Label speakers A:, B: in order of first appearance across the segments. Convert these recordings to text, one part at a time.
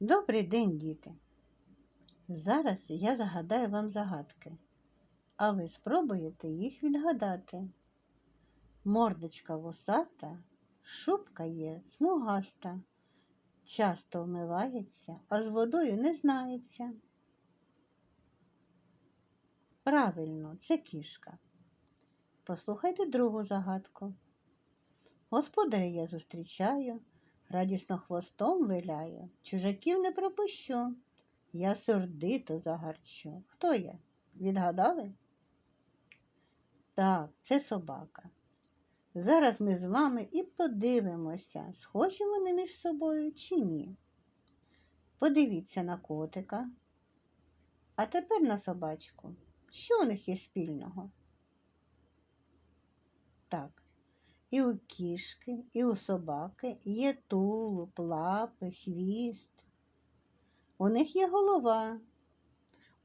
A: Добрий день, діти! Зараз я загадаю вам загадки, а ви спробуєте їх відгадати. Мордочка вусата, шубка є смугаста, часто вмивається, а з водою не знається. Правильно, це кішка. Послухайте другу загадку. Господаря я зустрічаю, радісно хвостом виляю, чужаків не пропущу. Я сердито загарчу. Хто я? Відгадали? Так, це собака. Зараз ми з вами і подивимося, схожі вони між собою чи ні. Подивіться на котика, а тепер на собачку. Що у них є спільного? Так, і у кішки, і у собаки є тулуб, лапи, хвіст. У них є голова.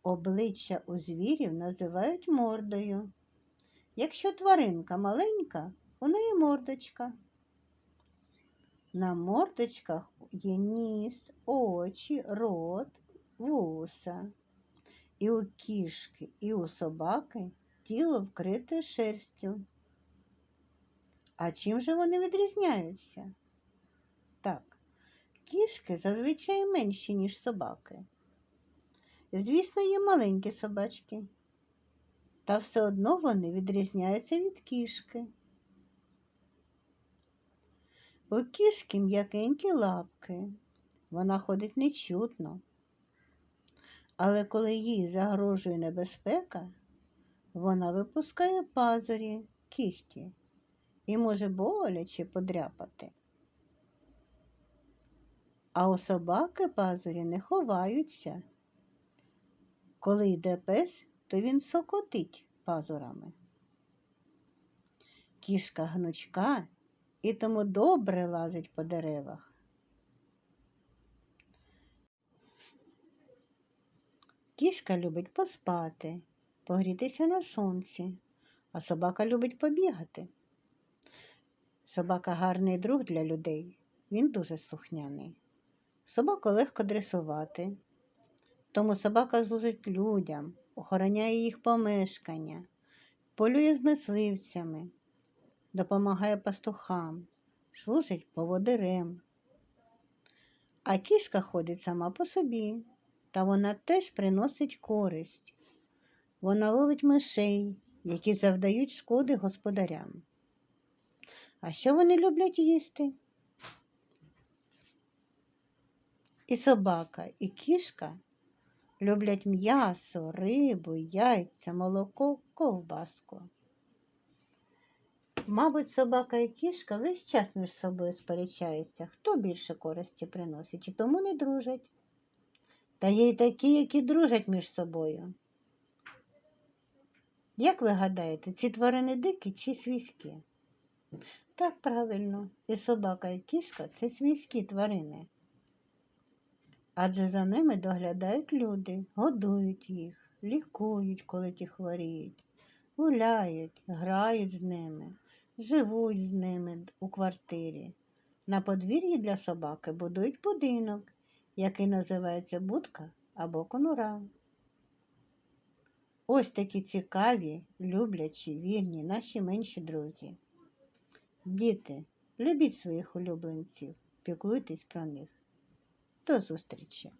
A: Обличчя у звірів називають мордою. Якщо тваринка маленька, у неї мордочка. На мордочках є ніс, очі, рот, вуса. І у кішки, і у собаки тіло вкрите шерстю. А чим же вони відрізняються? Так, кішки зазвичай менші, ніж собаки. Звісно, є маленькі собачки, та все одно вони відрізняються від кішки. У кішки м'якенькі лапки, вона ходить нечутно. Але коли їй загрожує небезпека, вона випускає пазурі, кіхті і може боляче подряпати. А у собаки пазурі не ховаються. Коли йде пес, то він сокотить пазурами. Кішка гнучка і тому добре лазить по деревах. Кішка любить поспати, погрітися на сонці, а собака любить побігати. Собака гарний друг для людей, він дуже слухняний. Собаку легко дресувати, тому собака служить людям, охороняє їх помешкання, полює з мисливцями, допомагає пастухам, служить поводирем. А кішка ходить сама по собі, та вона теж приносить користь. Вона ловить мишей, які завдають шкоди господарям. А що вони люблять їсти? І собака, і кішка люблять м'ясо, рибу, яйця, молоко, ковбаску. Мабуть, собака і кішка весь час між собою сперечаються, хто більше користі приносить, і тому не дружать. Та є й такі, які дружать між собою. Як ви гадаєте, ці тварини дикі чи свійські? Так правильно, і собака, і кішка це свійські тварини. Адже за ними доглядають люди, годують їх, лікують, коли ті хворіють, гуляють, грають з ними, живуть з ними у квартирі. На подвір'ї для собаки будують будинок, який називається будка або конура. Ось такі цікаві, люблячі, вірні наші менші друзі. Діти, любіть своїх улюбленців, піклуйтесь про них. До зустрічі!